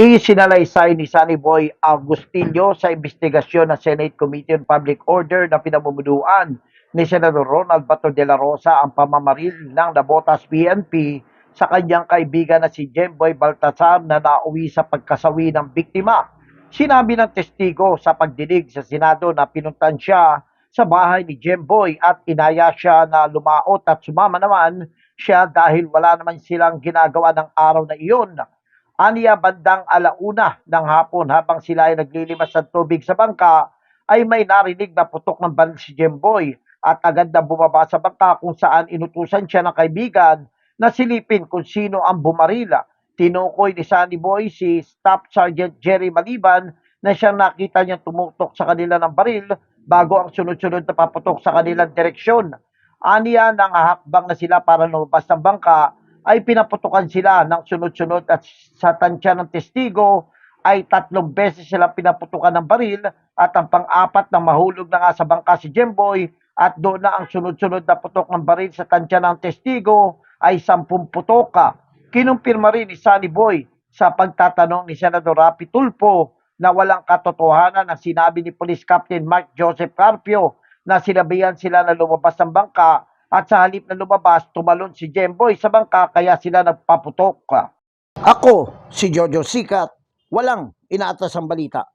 Isinalaysay ni Sunny Boy Agustinio sa investigasyon ng Senate Committee on Public Order na pinamumunuan ni Senador Ronald Bato de la Rosa ang pamamaril ng Nabotas PNP sa kanyang kaibigan na si Jemboy Baltasar na nauwi sa pagkasawi ng biktima. Sinabi ng testigo sa pagdinig sa Senado na pinuntan siya sa bahay ni Jemboy at inaya siya na lumaot at sumama naman siya dahil wala naman silang ginagawa ng araw na iyon. Aniya bandang alauna ng hapon habang sila ay naglilimas ng tubig sa bangka ay may narinig na putok ng baril si Jemboy at agad na bumaba sa bangka kung saan inutusan siya ng kaibigan na silipin kung sino ang bumarila. Tinukoy ni Sunny Boy si Staff Sergeant Jerry Maliban na siyang nakita niyang tumutok sa kanila ng baril bago ang sunod-sunod na paputok sa kanilang direksyon. Aniya nang hakbang na sila para lumabas ng bangka ay pinaputukan sila ng sunod-sunod at sa tansya ng testigo ay tatlong beses sila pinaputukan ng baril at ang pang-apat na mahulog na nga sa bangka si Jemboy at doon na ang sunod-sunod na putok ng baril sa tansya ng testigo ay sampung putoka. Kinumpirma rin ni Sunny Boy sa pagtatanong ni Senador Rapi Tulfo na walang katotohanan ang sinabi ni Police Captain Mark Joseph Carpio na sinabihan sila na lumabas ng bangka at sa halip na lumabas, tumalon si Jemboy sa bangka kaya sila nagpaputok. Ako, si Jojo Sikat, walang inaatas ang balita.